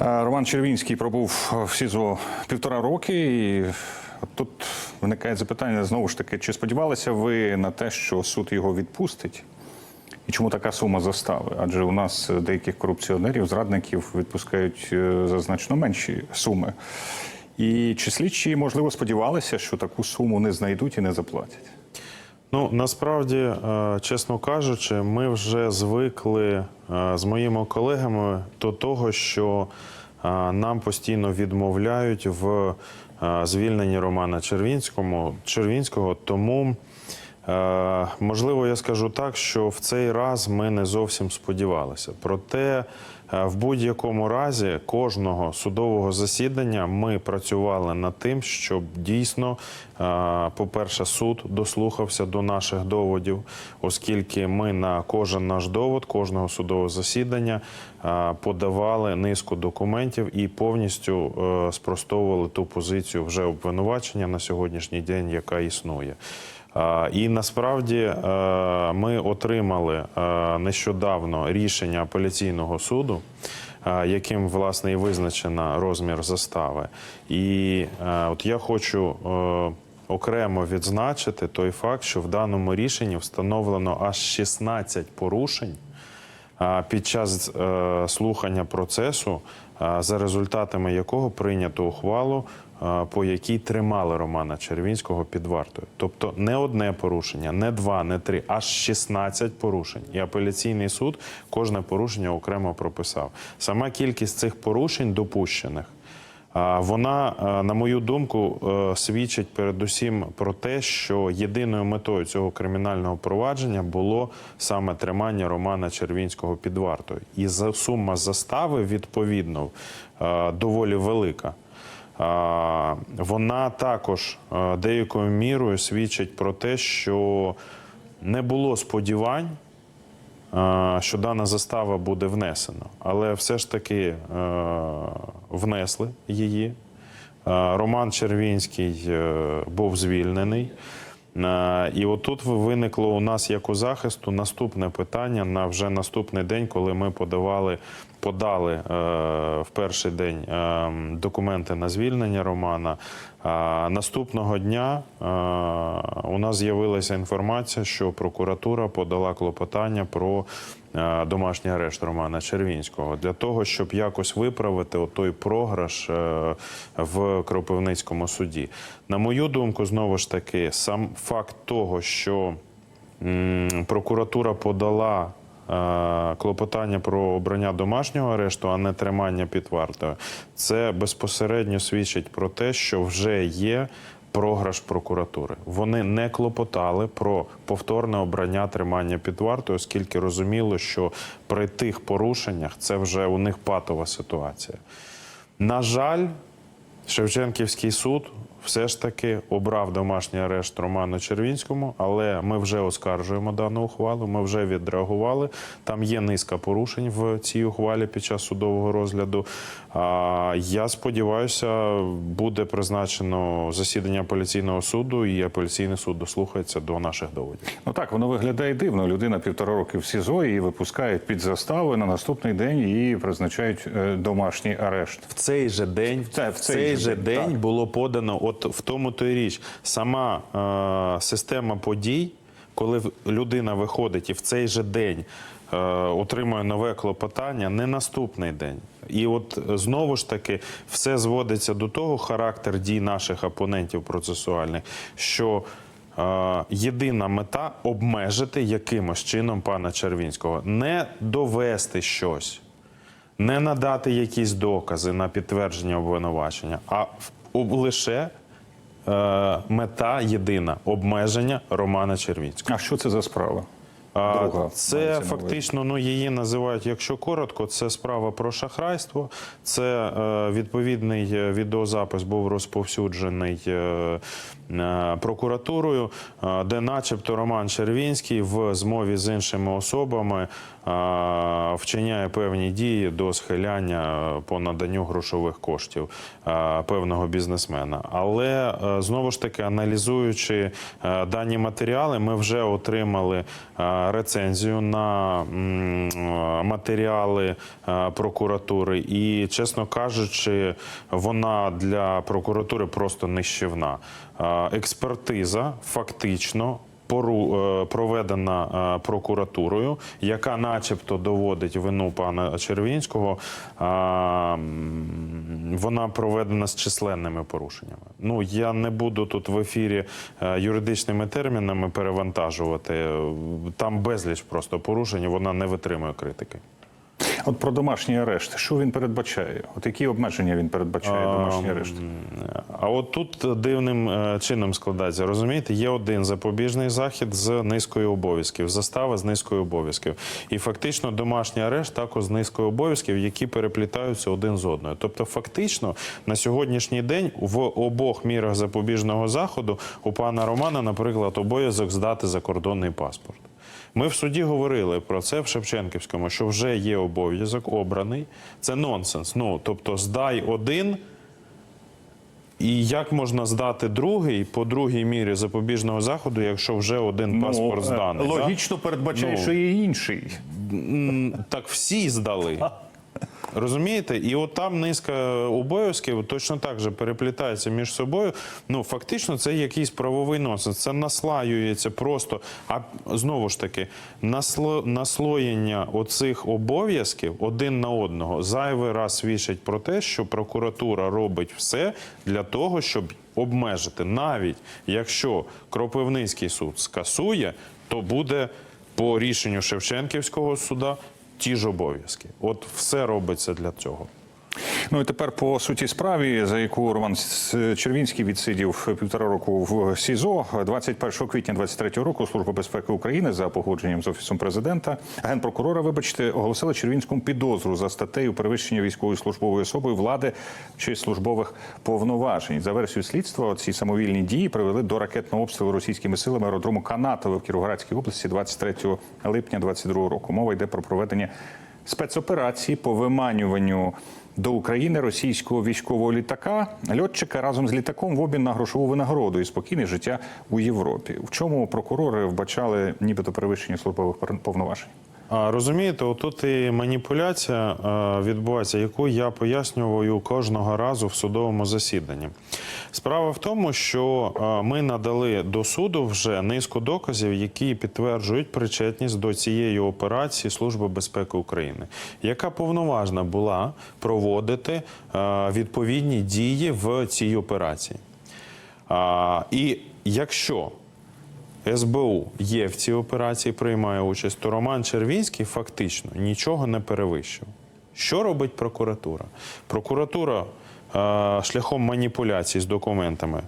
Е, Роман Червінський пробув в СІЗО півтора роки. І тут виникає запитання знову ж таки: чи сподівалися ви на те, що суд його відпустить? І чому така сума застави? Адже у нас деяких корупціонерів, зрадників відпускають е, за значно менші суми. І чи слідчі, можливо, сподівалися, що таку суму не знайдуть і не заплатять? Ну насправді, е, чесно кажучи, ми вже звикли е, з моїми колегами до того, що е, нам постійно відмовляють в звільненні Романа Червінському Червінського. Тому можливо, я скажу так, що в цей раз ми не зовсім сподівалися. Проте е, в будь-якому разі кожного судового засідання ми працювали над тим, щоб дійсно, е, по-перше, суд дослухався до наших доводів, оскільки ми на кожен наш довод, кожного судового засідання е, подавали низку документів і повністю е, спростовували ту позицію вже обвинувачення на сьогоднішній день, яка існує. І насправді е, ми отримали е, нещодавно рішення апеляційного суду, е, яким власне і визначено розмір застави. І от я хочу окремо відзначити той факт, що в даному рішенні встановлено аж 16 порушень. Під час е, слухання процесу, е, за результатами якого прийнято ухвалу, е, по якій тримали Романа Червінського під вартою. Тобто не одне порушення, не два, не три, аж 16 порушень. І апеляційний суд кожне порушення окремо прописав. Сама кількість цих порушень допущених. Вона, е, на мою думку, е, свідчить передусім про те, що єдиною метою цього кримінального провадження було саме тримання Романа Червінського під вартою. І сума застави відповідно е, доволі велика. Вона також деякою мірою свідчить про те, що не було сподівань що дана застава буде внесена, але все ж таки е, внесли її. Е, Роман Червінський е, був звільнений. Е, І отут виникло у нас як у захисту наступне питання на вже наступний день, коли ми подавали, подали е, в перший день е, документи на звільнення Романа. А наступного дня е, у нас з'явилася інформація, що прокуратура подала клопотання про е, домашній арешт Романа Червінського для того, щоб якось виправити той програш е, в Кропивницькому суді. На мою думку, знову ж таки, сам факт того, що прокуратура подала. е, Клопотання про обрання домашнього арешту, а не тримання під вартою, це безпосередньо свідчить про те, що вже є програш прокуратури. Вони не клопотали про повторне обрання тримання під вартою, оскільки розуміло, що при тих порушеннях це вже у них патова ситуація. На жаль, Шевченківський суд все ж таки обрав домашній арешт Роману Червінському, але ми вже оскаржуємо дану ухвалу. Ми вже відреагували. Там є низка порушень в цій ухвалі під час судового розгляду. А я сподіваюся, буде призначено засідання апеляційного суду, і апеляційний суд дослухається до наших доводів. Ну так, воно виглядає дивно. Людина півтора роки в СІЗО і випускають під застави на наступний день її призначають е, домашній арешт. В цей же день, Це- в цей, же день, так. було подано, от в тому то й річ, сама е, система подій, коли людина виходить і в цей же день е, отримує нове клопотання, не наступний день. І от е, знову ж таки все зводиться до того, характер дій наших опонентів процесуальних, що е, єдина мета обмежити якимось чином пана Червінського, не довести щось не надати якісь докази на підтвердження обвинувачення, а лише мета єдина обмеження Романа Червінського. А що це за справа? Друга Це фактично, ну її називають, якщо коротко, це справа про шахрайство. Це е, відповідний е, відеозапис був розповсюджений е, е, прокуратурою, е, де, начебто, Роман Червінський в змові з іншими особами вчиняє певні дії до схиляння по наданню грошових коштів е, певного бізнесмена. Але е, знову ж таки, аналізуючи е, дані матеріали, ми вже отримали е, рецензію на матеріали е, прокуратури, і, чесно кажучи, вона для прокуратури просто нищівна. Е, Експертиза фактично пору, е, проведена е, прокуратурою, яка, начебто, доводить вину пана Червінського. Вона проведена з численними порушеннями. Ну я не буду тут в ефірі е, юридичними термінами перевантажувати. Там безліч просто порушень. Вона не витримує критики. От про домашній арешт. Що він передбачає? От які обмеження він передбачає домашній арешт? А от тут дивним е, чином складається. Розумієте, є один запобіжний захід з низкою обов'язків, застава з низкою обов'язків. І фактично домашній арешт також з низкою обов'язків, які переплітаються один з одною. Тобто, фактично, на сьогоднішній день в обох мірах запобіжного заходу у пана Романа, наприклад, обов'язок здати закордонний паспорт. Ми в суді говорили про це в Шевченківському, що вже є обов'язок обраний. Це нонсенс. Ну тобто, здай один. І як можна здати другий по другій мірі запобіжного заходу, якщо вже один паспорт е, зданий? да? логічно передбачає, Ну. що є інший. Так всі здали. Розумієте? І от там низка обов'язків точно так же переплітається між собою. Ну, фактично, це якийсь правовий нонсенс. Це наслаюється просто. А знову ж таки, насло, наслоєння оцих обов'язків один на одного зайвий раз свідчить про те, що прокуратура робить все для того, щоб обмежити. Навіть якщо Кропивницький суд скасує, то буде по рішенню Шевченківського суда ті ж обов'язки. От все робиться для цього. Ну і тепер по суті справі, за яку Роман Червінський відсидів півтора року в СІЗО, 21 квітня 23 року Служба безпеки України за погодженням з офісом президента, генпрокурора, вибачте, оголосила Червінському підозру за статтею перевищення військової службової особи влади чи службових повноважень. За версією слідства, ці самовільні дії привели до ракетного обстрілу російськими силами аеродрому Канатове в Кіровоградській області 23 липня 22 року. Мова йде про проведення спецоперації по виманюванню до України російського військового літака льотчика разом з літаком в обмін на грошову винагороду і спокійне життя у Європі. В чому прокурори вбачали нібито перевищення службових повноважень? Розумієте, отут і маніпуляція відбувається, яку я пояснюваю кожного разу в судовому засіданні. Справа в тому, що ми надали до суду вже низку доказів, які підтверджують причетність до цієї операції Служби безпеки України, яка повноважна була проводити відповідні дії в цій операції. І якщо СБУ є в цій операції, приймає участь, то Роман Червінський фактично нічого не перевищив. Що робить прокуратура? Прокуратура е, шляхом маніпуляцій з документами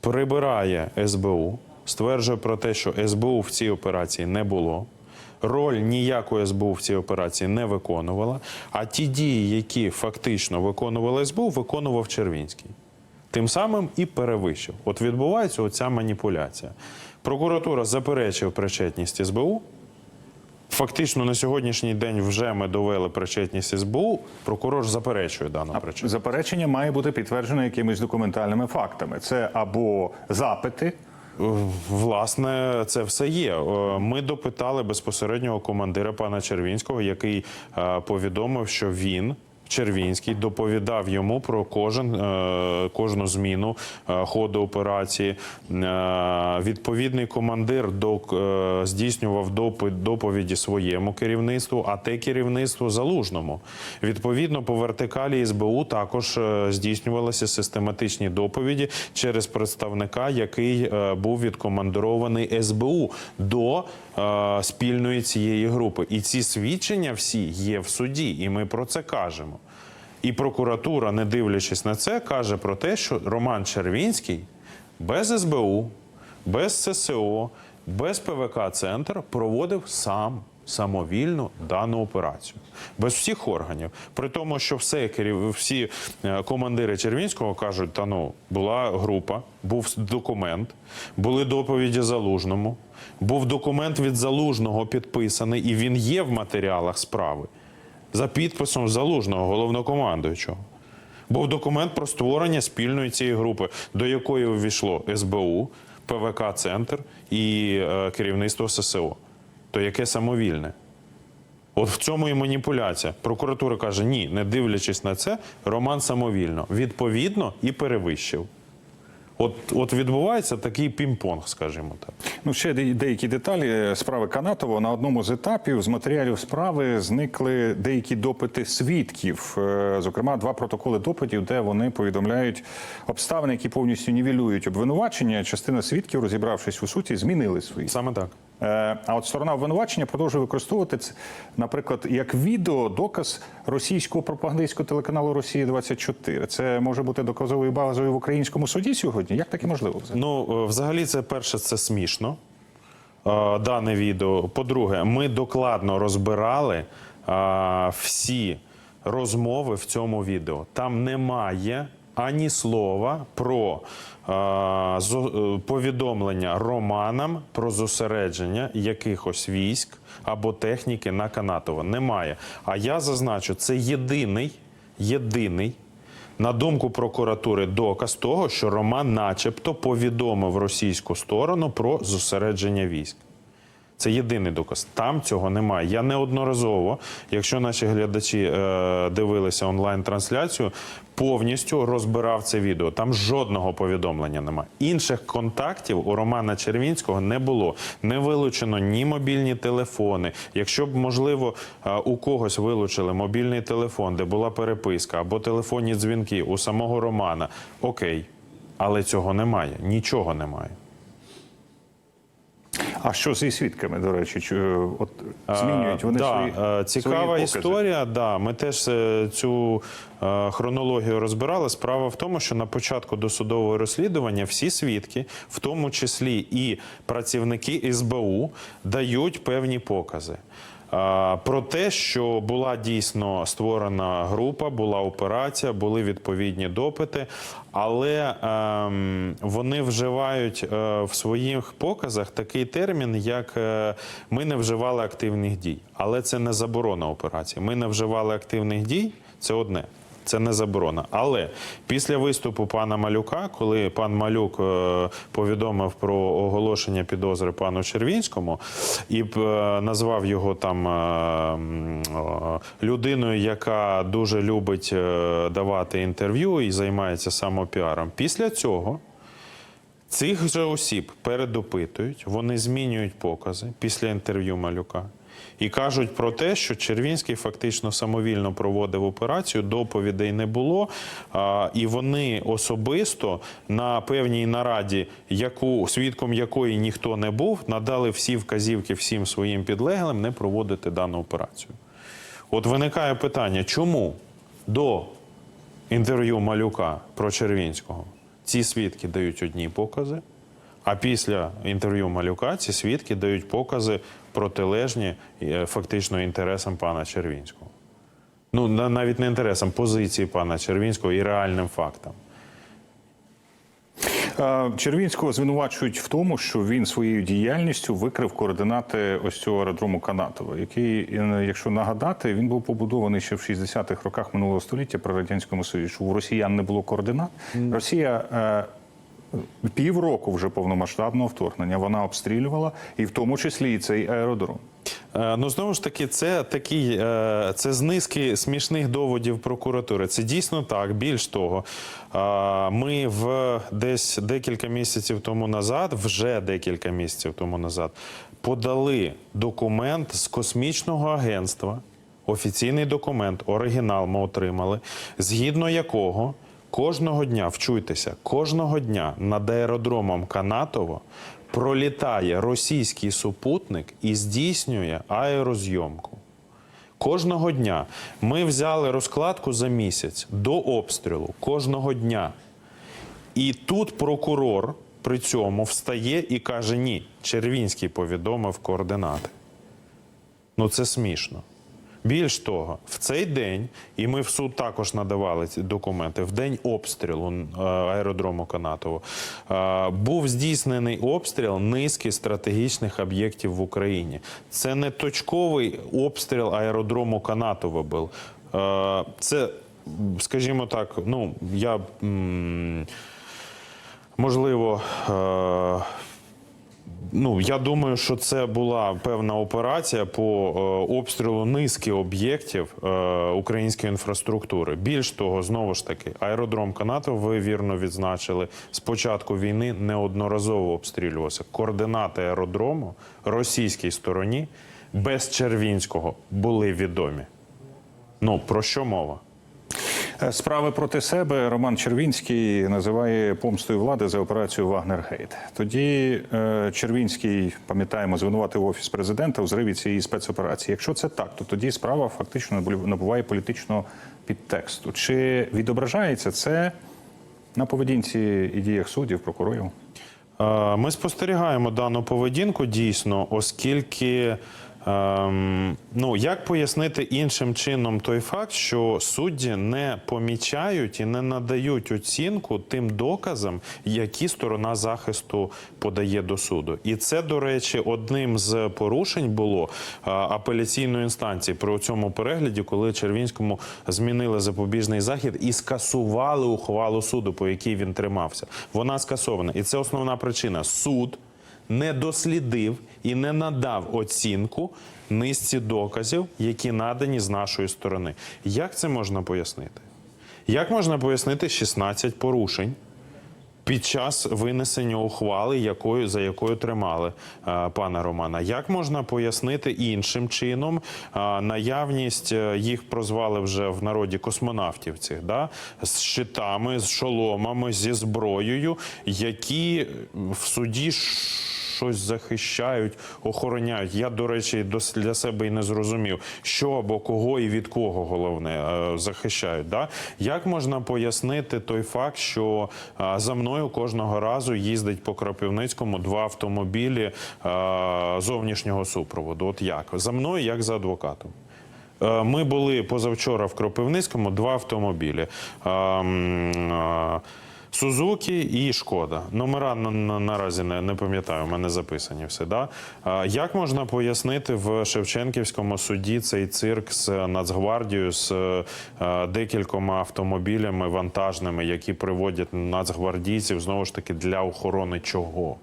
прибирає СБУ, стверджує про те, що СБУ в цій операції не було. Роль ніякої СБУ в цій операції не виконувала. А ті дії, які фактично виконувала СБУ, виконував Червінський. Тим самим і перевищив. От відбувається оця маніпуляція. Прокуратура заперечує причетність СБУ. Фактично на сьогоднішній день вже ми довели причетність СБУ. Прокурор заперечує дану причетність. Заперечення має бути підтверджене якимись документальними фактами. Це або запити. Власне, це все є. Е, Ми допитали безпосереднього командира пана Червінського, який е, повідомив, що він. Червінський доповідав йому про кожен е, кожну зміну е, ходу операції. Е, Відповідний командир здійснював доповіді своєму керівництву, а те керівництво залужному. Відповідно, по вертикалі СБУ також здійснювалися систематичні доповіді через представника, який був відкомандирований СБУ до спільної цієї групи. І ці свідчення всі є в суді, і ми про це кажемо. І прокуратура, не дивлячись на це, каже про те, що Роман Червінський без СБУ, без ССО, без ПВК Центр проводив сам самовільно дану операцію без всіх органів. При тому, що все керів, всі е, командири Червінського кажуть, та ну була група, був документ, були доповіді залужному, був документ від залужного підписаний, і він є в матеріалах справи за підписом залужного головнокомандуючого. Був документ про створення спільної цієї групи, до якої увійшло СБУ, ПВК Центр і е, керівництво ССО. То яке самовільне? От в цьому і маніпуляція. Прокуратура каже: ні, не дивлячись на це, Роман самовільно, відповідно і перевищив. От, от відбувається такий пінг-понг, скажімо так. Ну, ще деякі деталі справи Канатова. На одному з етапів з матеріалів справи зникли деякі допити свідків. Е, Зокрема, два протоколи допитів, де вони повідомляють обставини, які повністю нівелюють обвинувачення. Частина свідків, розібравшись у суті, змінили свої. Саме так. Е, А от сторона обвинувачення продовжує використовувати це, наприклад, як відео доказ російського пропагандистського телеканалу Росія 24 Це може бути доказовою базою в українському суді сьогодні. Як таке можливо? Ну, е, взагалі, це перше, це смішно. е, Дане відео. По-друге, ми докладно розбирали всі розмови в цьому відео. Там немає ані слова про е, повідомлення Романам про зосередження якихось військ або техніки на Канатово. Немає. А я зазначу, це єдиний, єдиний на думку прокуратури, доказ того, що Роман, начебто, повідомив російську сторону про зосередження військ. Це єдиний доказ. Там цього немає. Я неодноразово, якщо наші глядачі е, дивилися онлайн-трансляцію, повністю розбирав це відео. Там жодного повідомлення немає. Інших контактів у Романа Червінського не було. Не вилучено ні мобільні телефони. Якщо б, можливо, е, у когось вилучили мобільний телефон, де була переписка або телефонні дзвінки у самого Романа, окей. Але цього немає. Нічого немає. А що зі свідками, до речі, чи, е, от змінюють вони да, свої е, цікава свої історія. Да, ми теж е, цю хронологію розбирали. Справа в тому, що на початку досудового розслідування всі свідки, в тому числі і працівники СБУ, дають певні покази. Про те, що була дійсно створена група, була операція, були відповідні допити, але ем, вони вживають е, в своїх показах такий термін, як е, ми не вживали активних дій. Але це не заборона операції. Ми не вживали активних дій, це одне. Це не заборона. Але після виступу пана Малюка, коли пан Малюк е, повідомив про оголошення підозри пану Червінському і е, назвав його там е, людиною, яка дуже любить давати інтерв'ю і займається самопіаром. Після цього Цих же осіб передопитують, вони змінюють покази після інтерв'ю малюка і кажуть про те, що Червінський фактично самовільно проводив операцію, доповідей не було. І вони особисто на певній нараді, яку свідком якої ніхто не був, надали всі вказівки всім своїм підлеглим не проводити дану операцію. От виникає питання, чому до інтерв'ю малюка про Червінського ці свідки дають одні покази, а після інтерв'ю малюка ці свідки дають покази протилежні е, фактично інтересам пана Червінського. Ну, навіть не інтересам, позиції пана Червінського і реальним фактам. Е, Червінського звинувачують в тому, що він своєю діяльністю викрив координати ось цього аеродрому Канатова, який, е, якщо нагадати, він був побудований ще в 60-х роках минулого століття при радянському союзі. Що у росіян не було координат. Росія. Півроку вже повномасштабного вторгнення вона обстрілювала, і в тому числі і цей аеродром. Е, Ну знову ж таки, це такий е, це з низки смішних доводів прокуратури. Це дійсно так. Більш того, е, ми в десь декілька місяців тому назад, вже декілька місяців тому назад, подали документ з космічного агентства. Офіційний документ, оригінал ми отримали, згідно якого кожного дня, вчуйтеся, кожного дня над аеродромом Канатово пролітає російський супутник і здійснює аерозйомку. Кожного дня ми взяли розкладку за місяць до обстрілу кожного дня. І тут прокурор при цьому встає і каже: ні, Червінський повідомив координати. Ну це смішно. Більш того, в цей день, і ми в суд також надавали ці документи, в день обстрілу е, аеродрому Канатово, е, був здійснений обстріл низки стратегічних об'єктів в Україні. Це не точковий обстріл аеродрому Канатово був. Е, Це, скажімо так, ну я можливо. Ну, я думаю, що це була певна операція по е, обстрілу низки об'єктів е, української інфраструктури. Більш того, знову ж таки, аеродром Канатов, ви вірно відзначили, з початку війни неодноразово обстрілювався. Координати аеродрому російській стороні без Червінського були відомі. Ну про що мова? Е, Справи проти себе Роман Червінський називає помстою влади за операцію Вагнергейт. Тоді е, Червінський, пам'ятаємо, звинуватив офіс президента у зриві цієї спецоперації. Якщо це так, то тоді справа фактично набуває політичного підтексту. Чи відображається це на поведінці і діях суддів, прокурорів? Е, Ми спостерігаємо дану поведінку дійсно, оскільки. Ем, ну, як пояснити іншим чином той факт, що судді не помічають і не надають оцінку тим доказам, які сторона захисту подає до суду. І це, до речі, одним з порушень було е, апеляційної інстанції при цьому перегляді, коли Червінському змінили запобіжний захід і скасували ухвалу суду, по якій він тримався. Вона скасована, і це основна причина. Суд не дослідив і не надав оцінку низці доказів, які надані з нашої сторони. Як це можна пояснити? Як можна пояснити 16 порушень? Під час винесення ухвали, якою за якою тримали е, пана Романа, як можна пояснити іншим чином е, наявність е, їх прозвали вже в народі космонавтів цих, да з щитами, з шоломами, зі зброєю, які в суді щось захищають, охороняють. Я, до речі, для себе і не зрозумів, що або кого і від кого головне е, захищають. Да? Як можна пояснити той факт, що е, за мною кожного разу їздить по Кропивницькому два автомобілі е, зовнішнього супроводу? От як? За мною, як за адвокатом. Ми були позавчора в Кропивницькому два автомобілі. Сузукі і Шкода. Номера на, на, наразі не, не пам'ятаю, у мене записані все. Да? А, як можна пояснити в Шевченківському суді цей цирк з Нацгвардією, з е, декількома автомобілями вантажними, які приводять нацгвардійців знову ж таки для охорони чого?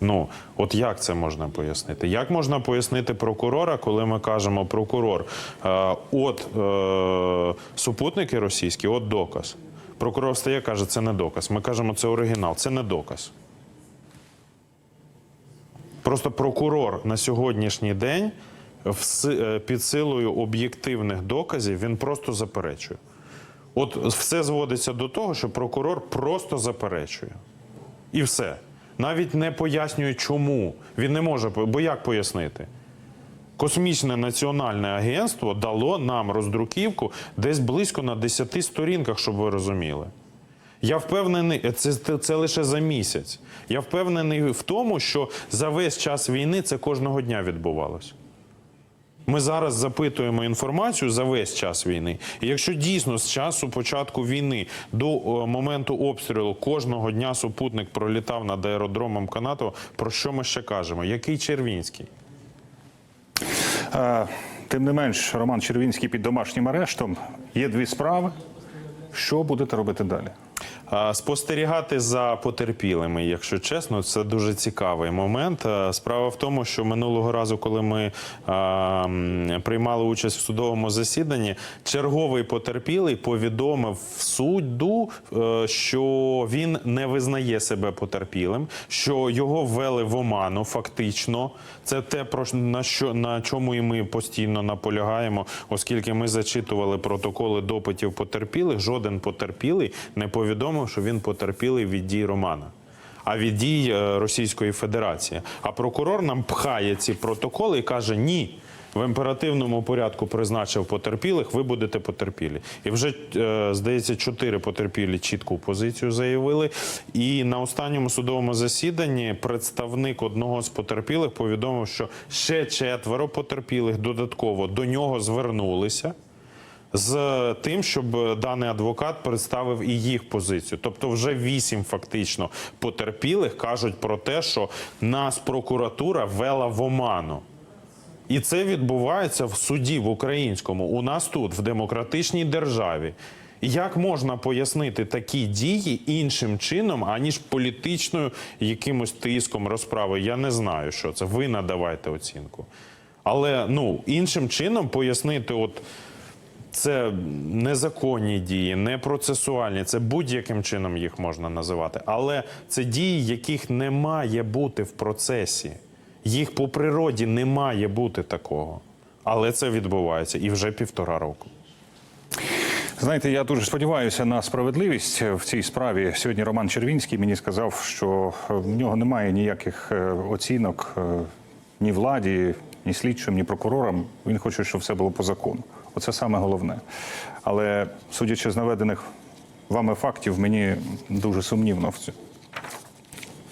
Ну, от як це можна пояснити? Як можна пояснити прокурора, коли ми кажемо прокурор, е, от е, супутники російські, от доказ. Прокурор встає, каже, це не доказ. Ми кажемо, це оригінал, це не доказ. Просто прокурор на сьогоднішній день е, під силою об'єктивних доказів він просто заперечує. От все зводиться до того, що прокурор просто заперечує. І все. Навіть не пояснює, чому. Він не може, бо як пояснити? Космічне національне агентство дало нам роздруківку десь близько на 10 сторінках, щоб ви розуміли. Я впевнений, це, це, це лише за місяць. Я впевнений в тому, що за весь час війни це кожного дня відбувалося. Ми зараз запитуємо інформацію за весь час війни. І якщо дійсно з часу початку війни до е, моменту обстрілу кожного дня супутник пролітав над аеродромом Канатова, про що ми ще кажемо? Який Червінський? Тим не менш, Роман Червінський під домашнім арештом. Є дві справи. Що будете робити далі? Спостерігати за потерпілими, якщо чесно, це дуже цікавий момент. Справа в тому, що минулого разу, коли ми приймали участь в судовому засіданні, черговий потерпілий повідомив суду, е, що він не визнає себе потерпілим, що його ввели в оману. Фактично, це те про на що на чому і ми постійно наполягаємо, оскільки ми зачитували протоколи допитів потерпілих. Жоден потерпілий не повідомив, що він потерпілий від дій Романа. А від дій е, Російської Федерації. А прокурор нам пхає ці протоколи і каже: ні, в імперативному порядку призначив потерпілих, ви будете потерпілі. І вже, е, здається, чотири потерпілі чітку позицію заявили. І на останньому судовому засіданні представник одного з потерпілих повідомив, що ще четверо потерпілих додатково до нього звернулися з тим, щоб даний адвокат представив і їх позицію. Тобто, вже вісім фактично потерпілих кажуть про те, що нас прокуратура вела в оману. І це відбувається в суді в українському. У нас тут, в демократичній державі. Як можна пояснити такі дії іншим чином, аніж політичною якимось тиском розправи? Я не знаю, що це. Ви надавайте оцінку. Але ну іншим чином пояснити, от це незаконні дії, не процесуальні. Це будь-яким чином їх можна називати. Але це дії, яких не має бути в процесі. Їх по природі не має бути такого. Але це відбувається і вже півтора року. Знаєте, я дуже сподіваюся на справедливість в цій справі. Сьогодні Роман Червінський мені сказав, що в нього немає ніяких е, оцінок е, ні владі, ні слідчим, ні прокурорам. Він хоче, щоб все було по закону. Оце саме головне. Але судячи з наведених вами фактів, мені дуже сумнівно в цьому.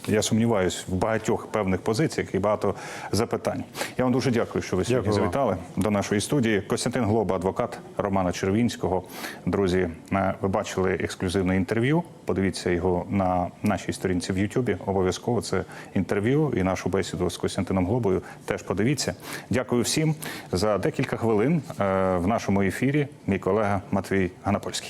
Я сумніваюся в багатьох певних позиціях і багато запитань. Я вам дуже дякую, що ви сьогодні Дякую завітали до нашої студії. Костянтин Глоба, адвокат Романа Червінського. Друзі, е, ви бачили ексклюзивне інтерв'ю. Подивіться його на нашій сторінці в Ютубі. Обов'язково це інтерв'ю і нашу бесіду з Костянтином Глобою. Теж подивіться. Дякую всім за декілька хвилин е, в нашому ефірі. Мій колега Матвій Ганапольський.